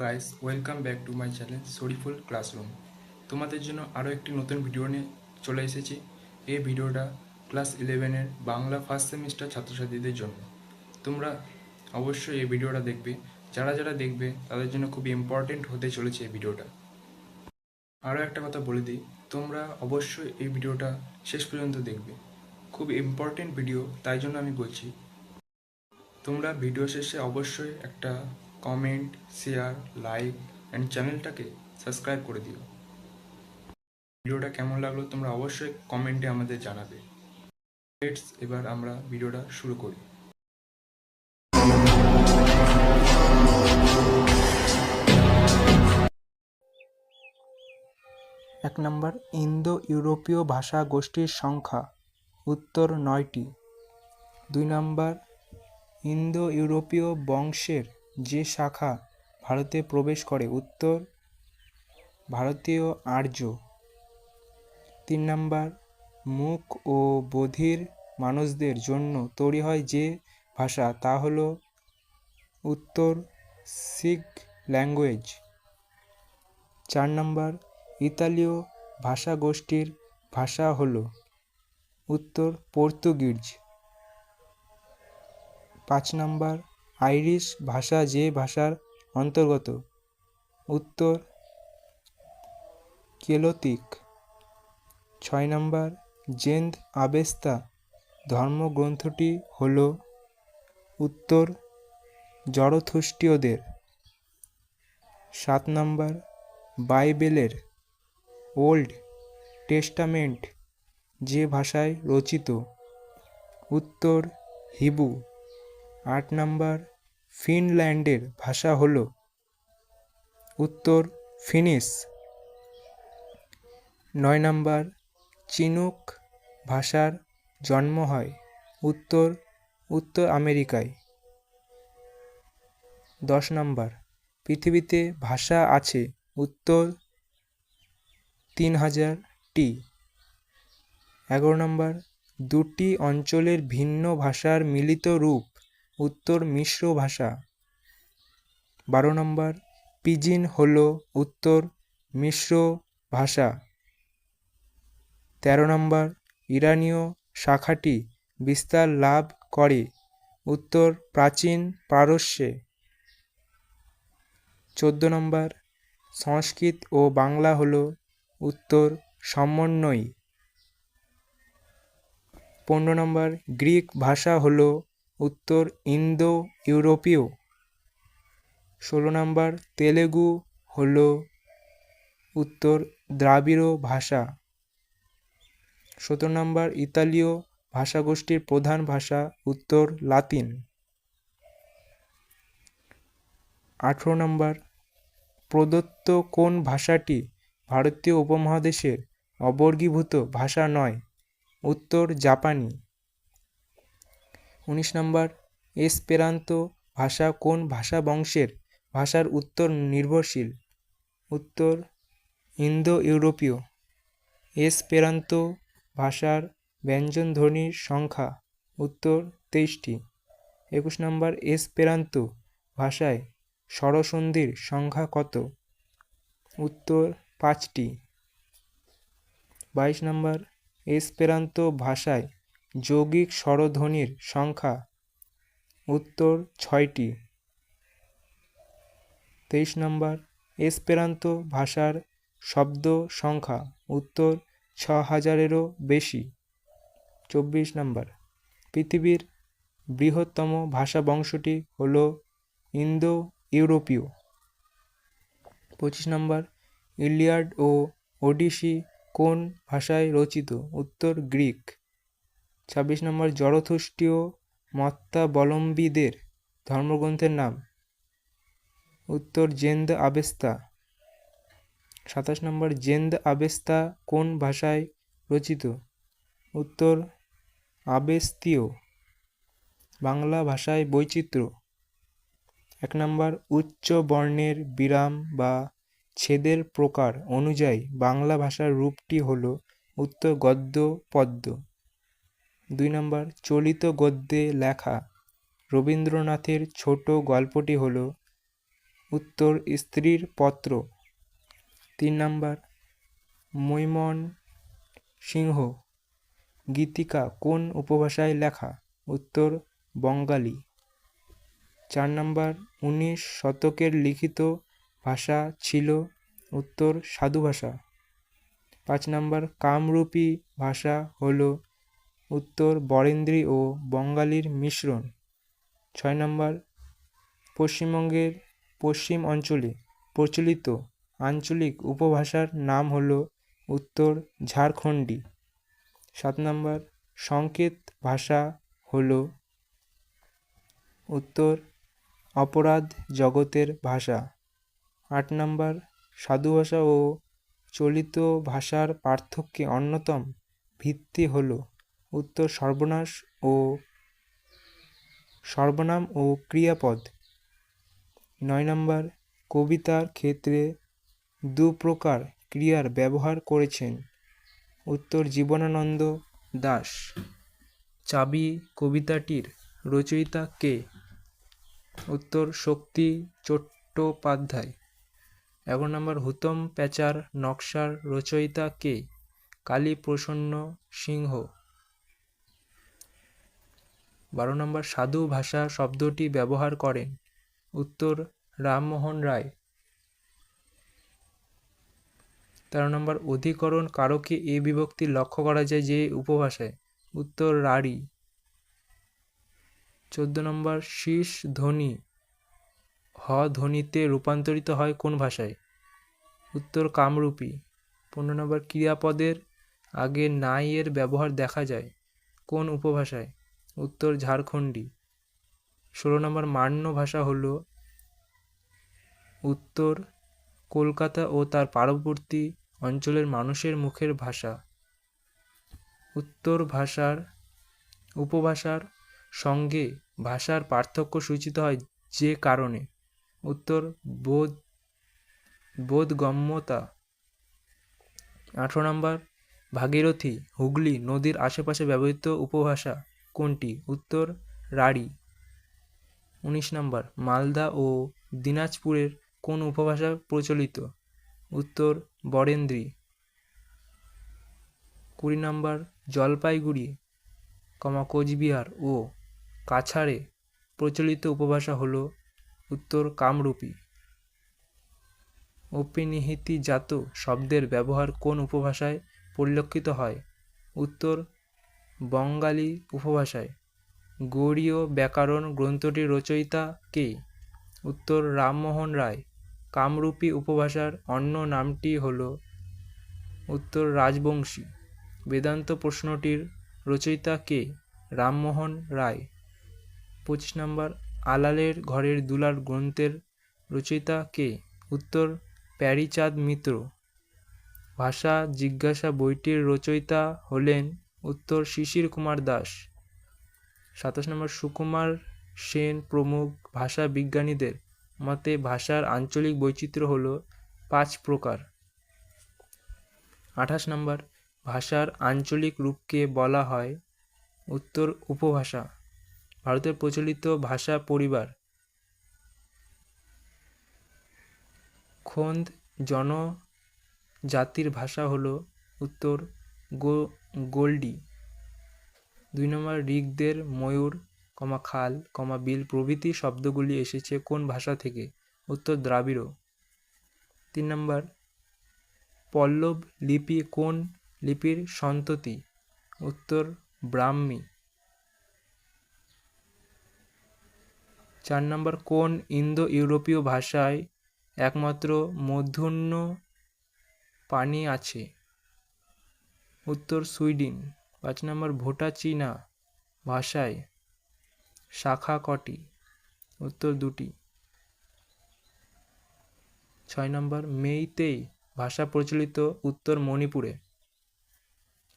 Guys welcome back to my channel Sariful classroom তোমাদের জন্য আরও একটি নতুন ভিডিও নিয়ে চলে এসেছি। এই ভিডিওটা ক্লাস ইলেভেনের বাংলা ফার্স্ট সেমিস্টার ছাত্রছাত্রীদের জন্য। তোমরা অবশ্যই এই ভিডিওটা দেখবে। যারা যারা দেখবে, তাদের জন্য খুব ইম্পর্টেন্ট হতে চলেছে এই ভিডিওটা আরও একটা কথা বলে দিই, তোমরা অবশ্যই এই ভিডিওটা শেষ পর্যন্ত দেখবে। খুব ইম্পর্টেন্ট ভিডিও তাই জন্য আমি বলছি, তোমরা ভিডিও শেষে অবশ্যই একটা কমেন্ট শেয়ার লাইক অ্যান্ড চ্যানেলটাকে সাবস্ক্রাইব করে দিও। ভিডিওটা কেমন লাগল তোমরা অবশ্যই কমেন্টে আমাদের জানাবে। এবার আমরা ভিডিওটা শুরু করি। এক নম্বর ইন্দো ইউরোপীয় ভাষা গোষ্ঠীর সংখ্যা, উত্তর নয়টি। দুই নম্বর ইন্দো ইউরোপীয় বংশের যে শাখা ভারতে প্রবেশ করে, উত্তর ভারতীয় আর্য। তিন নম্বর মুক ও বধির মানুষদের জন্য তৈরি হয় যে ভাষা, তা হল উত্তর শিখ ল্যাঙ্গুয়েজ। চার নম্বর, ইতালীয় ভাষাগোষ্ঠীর ভাষা হলো উত্তর পর্তুগিজ। পাঁচ নম্বর আইরিশ ভাষা যে ভাষার অন্তর্গত। উত্তর, কেলোতিক। ছয় নম্বর, জেন্দ আবেস্তা। ধর্মগ্রন্থটি হল উত্তর জরথুষ্টীয়দের সাত নম্বর, বাইবেলের ওল্ড টেস্টামেন্ট যে ভাষায় রচিত। উত্তর, হিবু। আট নম্বর ফিনল্যান্ডের ভাষা হল উত্তর ফিনিশ নয় নম্বর, চিনুক ভাষার জন্ম হয় উত্তর উত্তর আমেরিকায়। দশ নম্বর, পৃথিবীতে ভাষা আছে উত্তর তিন হাজারটি এগারো নম্বর, দুটি অঞ্চলের ভিন্ন ভাষার মিলিত রূপ উত্তর মিশ্র ভাষা। বারো নম্বর, পিজিন হল উত্তর মিশ্র ভাষা। তেরো নম্বর, ইরানীয় শাখাটি বিস্তার লাভ করে, উত্তর প্রাচীন পারস্যে। চোদ্দ নম্বর, সংস্কৃত ও বাংলা হল উত্তর সমন্বয়ী। পনেরো নম্বর, গ্রিক ভাষা হল উত্তর ইন্দো ইউরোপীয় ষোলো নম্বর, তেলেগু হল উত্তর দ্রাবিড় ভাষা। সতেরো নম্বর, ইতালীয় ভাষাগোষ্ঠীর প্রধান ভাষা উত্তর লাতিন। আঠেরো নম্বর, প্রদত্ত কোন ভাষাটি ভারতীয় উপমহাদেশের অবর্গীভূত ভাষা নয়? উত্তর জাপানি। উনিশ নম্বর, এসপেরান্তো ভাষা কোন ভাষা বংশের? ভাষার উত্তর নির্ভরশীল। উত্তর ইন্দো ইউরোপীয় এসপেরান্তো ভাষার ব্যঞ্জনধ্বনির সংখ্যা। উত্তর, তেইশটি। একুশ নম্বর, এসপেরান্তো ভাষায় স্বরসন্ধির সংখ্যা কত? উত্তর, পাঁচটি। বাইশ নম্বর, এসপেরান্তো ভাষায় যৌগিক স্বরধ্বনির সংখ্যা, উত্তর ছয়টি। তেইশ নম্বর, এসপেরান্তো ভাষার শব্দ সংখ্যা, উত্তর ছ হাজারেরও বেশি। চব্বিশ নম্বর, পৃথিবীর বৃহত্তম ভাষা বংশটি হল ইন্দো ইউরোপীয় পঁচিশ নম্বর, ইলিয়াড ও ওডিসি কোন ভাষায় রচিত? উত্তর গ্রিক। ছাব্বিশ নম্বর জড়থুষ্টীয় মত্তাবলম্বীদের ধর্মগ্রন্থের নাম। উত্তর জেন্দ আবেস্তা। সাতাশ নম্বর জেন্দ আবেস্তা কোন ভাষায় রচিত? উত্তর আবেস্তীয়। বাংলা ভাষায় বৈচিত্র্য। এক নম্বর উচ্চ বর্ণের বিরাম বা ছেদের প্রকার অনুযায়ী বাংলা ভাষার রূপটি হল উত্তর গদ্য পদ্য। দুই নম্বর, চলিত গদ্যে লেখা রবীন্দ্রনাথের ছোট গল্পটি হল উত্তর স্ত্রীর পত্র। তিন নম্বর, মৈমন সিংহ, গীতিকা কোন উপভাষায় লেখা? উত্তর, বঙ্গালী। চার নম্বর, উনিশ শতকের লিখিত ভাষা ছিল উত্তর সাধু ভাষা পাঁচ নম্বর, কামরূপী ভাষা হলো উত্তর বরেন্দ্রী ও বঙ্গালীর মিশ্রণ। ছয় নম্বর, পশ্চিমবঙ্গের পশ্চিম অঞ্চলে প্রচলিত আঞ্চলিক উপভাষার নাম হলো উত্তর ঝাড়খণ্ডী। সাত নম্বর, সংকেত ভাষা হলো উত্তর অপরাধ জগতের ভাষা। আট নম্বর, সাধু ভাষা ও চলিত ভাষার পার্থক্যে অন্যতম ভিত্তি হলো উত্তর সর্বনাশ ও সর্বনাম ও ক্রিয়াপদ। নয় নম্বর, কবিতার ক্ষেত্রে দু প্রকার ক্রিয়ার ব্যবহার করেছেন। উত্তর জীবনানন্দ দাশ চাবি কবিতাটির রচয়িতা কে? উত্তর শক্তি চট্টোপাধ্যায়। এগারো নম্বর, হুতম প্যাচার নকশার রচয়িতা কে? কালী প্রসন্ন সিংহ। বারো নম্বর, সাধু ভাষা শব্দটি ব্যবহার করেন। উত্তর, রামমোহন রায়। তেরো নম্বর, অধিকরণ কারকে এ বিভক্তি লক্ষ্য করা যায় যে উপভাষায়। উত্তর রাঢ়ী চোদ্দ নম্বর, শীষ ধ্বনি। হ ধ্বনিতে রূপান্তরিত হয় কোন ভাষায়? উত্তর, কামরূপী। পনেরো নম্বর, ক্রিয়াপদের আগে নাই এর ব্যবহার দেখা যায় কোন উপভাষায়? উত্তর ঝাড়খণ্ডী। ষোলো নম্বর মান্য ভাষা হল উত্তর কলকাতা ও তার পার্শ্ববর্তী অঞ্চলের মানুষের মুখের ভাষা। উত্তর ভাষার উপভাষার সঙ্গে ভাষার পার্থক্য সূচিত হয় যে কারণে। উত্তর বোধ, বোধগম্যতা। আঠারো নম্বর ভাগীরথী হুগলি নদীর আশেপাশে ব্যবহৃত উপভাষা। কোনটি? উত্তর, রাঢ়ী। উনিশ নম্বর, মালদা ও দিনাজপুরের কোন উপভাষা প্রচলিত? উত্তর, বরেন্দ্রী। কুড়ি নম্বর, জলপাইগুড়ি, কমা, কোচবিহার ও কাছাড়ে প্রচলিত উপভাষা হল উত্তর, কামরূপী। অপিনিহিতিজাত শব্দের ব্যবহার কোন উপভাষায় পরিলক্ষিত হয়? উত্তর বঙ্গালী উপভাষায়। গৌড়ীয় ব্যাকরণ গ্রন্থটির রচয়িতা কে? উত্তর, রামমোহন রায়। কামরূপী উপভাষার অন্য নামটি হল উত্তর, রাজবংশী। বেদান্ত প্রশ্নটির রচয়িতা কে? রামমোহন রায়। পঁচিশ নম্বর, আলালের ঘরের দুলার গ্রন্থের রচয়িতা কে? উত্তর, প্যারিচাঁদ মিত্র। ভাষা জিজ্ঞাসা বইটির রচয়িতা হলেন উত্তর শিশির কুমার দাস। সাতাশ নম্বর সুকুমার সেন প্রমুখ ভাষা বিজ্ঞানীদের মতে ভাষার আঞ্চলিক বৈচিত্র্য হল পাঁচ প্রকার। আঠাশ নম্বর, ভাষার আঞ্চলিক রূপকে বলা হয় উত্তর উপভাষা। ভারতের প্রচলিত ভাষা পরিবার। খোন্দ জনজাতির ভাষা হলো উত্তর গো গোল্ডি। দুই নম্বর ঋগদের ময়ূর, কমা খাল, কমা বিল প্রভৃতি শব্দগুলি এসেছে কোন ভাষা থেকে? উত্তর, দ্রাবিড়। তিন নম্বর, পল্লব লিপি কোন লিপির সন্ততি? উত্তর, ব্রাহ্মী। চার নম্বর, কোন ইন্দো ইউরোপীয় ভাষায় একমাত্র মূর্ধন্য পানি আছে? উত্তর সুইডেন, পাঁচ নম্বর ভোটা চীনা ভাষায় শাখা কটি? উত্তর দুটি। ছয় নম্বর মেইতেই ভাষা প্রচলিত উত্তর মণিপুরে।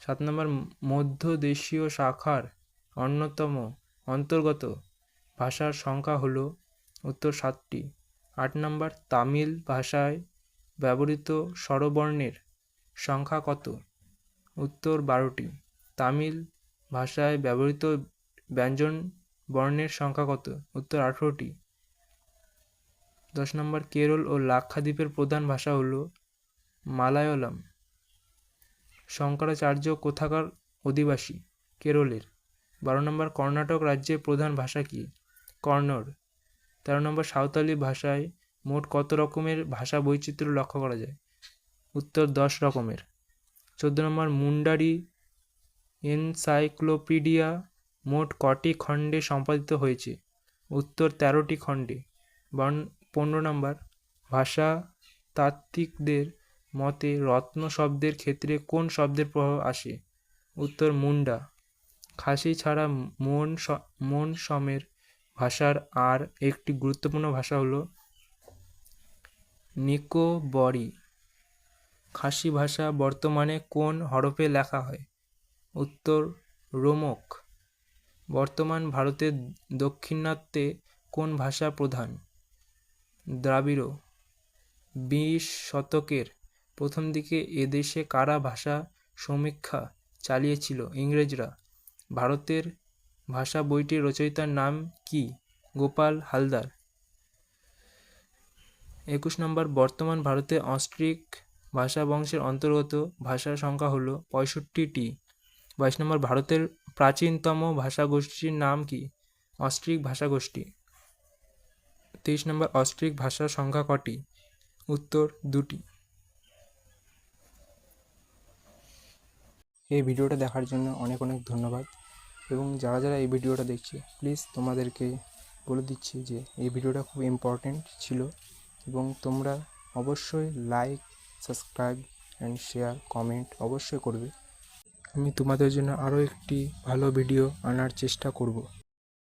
সাত নম্বর, মধ্যদেশীয় শাখার অন্যতম অন্তর্গত ভাষার সংখ্যা হলো উত্তর সাতটি। আট নম্বর, তামিল ভাষায় ব্যবহৃত স্বরবর্ণের সংখ্যা কত? উত্তর বারোটি। তামিল ভাষায় ব্যবহৃত ব্যঞ্জন বর্ণের সংখ্যা কত? উত্তর আঠেরোটি। দশ নম্বর, কেরল ও লাক্ষাদ্বীপের প্রধান ভাষা হলো মালায়ালাম। শঙ্করাচার্য কোথাকার অধিবাসী? কেরলের। বারো নম্বর, কর্ণাটক রাজ্যের প্রধান ভাষা কি? কন্নড় তেরো নম্বর, সাঁওতালি ভাষায় মোট কত রকমের ভাষা বৈচিত্র্য লক্ষ্য করা যায়? উত্তর দশ রকমের। চোদ্দ নম্বর মুন্ডারি এনসাইক্লোপিডিয়া মোট কটি খণ্ডে সম্পাদিত হয়েছে? উত্তর তেরোটি খণ্ডে। বন, পনেরো নম্বর ভাষা তাত্ত্বিকদের মতে রত্ন শব্দের ক্ষেত্রে কোন শব্দের প্রভাব আসে? উত্তর মুন্ডা। খাসি ছাড়া মন মন সমের ভাষার আর একটি গুরুত্বপূর্ণ ভাষা হলো নিকোবরি। খাসি ভাষা বর্তমানে কোন হরফে লেখা হয়? উত্তর, রোমক। বর্তমান ভারতের দক্ষিণাত্যে কোন ভাষা প্রধান? দ্রাবিড়। বিশ শতকের প্রথম দিকে এদেশে কারা ভাষা সমীক্ষা চালিয়েছিল ইংরেজরা? ভারতের ভাষা বইটির রচয়িতার নাম কি? গোপাল হালদার। একুশ নম্বর, বর্তমান ভারতে অস্ট্রিক ভাষা বংশের অন্তর্গত ভাষার সংখ্যা হলো পঁয়ষট্টিটি। বাইশ নম্বর, ভারতের প্রাচীনতম ভাষাগোষ্ঠীর নাম কি? অস্ট্রিক ভাষাগোষ্ঠী। তেইশ নম্বর, অস্ট্রিক ভাষার সংখ্যা কটি? উত্তর দুটি। এই ভিডিওটা দেখার জন্য অনেক অনেক ধন্যবাদ এবং যারা যারা এই ভিডিওটা দেখছে প্লিজ তোমাদেরকে বলে দিচ্ছি যে এই ভিডিওটা খুব ইম্পর্ট্যান্ট ছিল এবং তোমরা অবশ্যই like subscribe and share comment অবশ্যই করবে। আমি তোমাদের জন্য আরও একটি ভালো ভিডিও আনার চেষ্টা করব।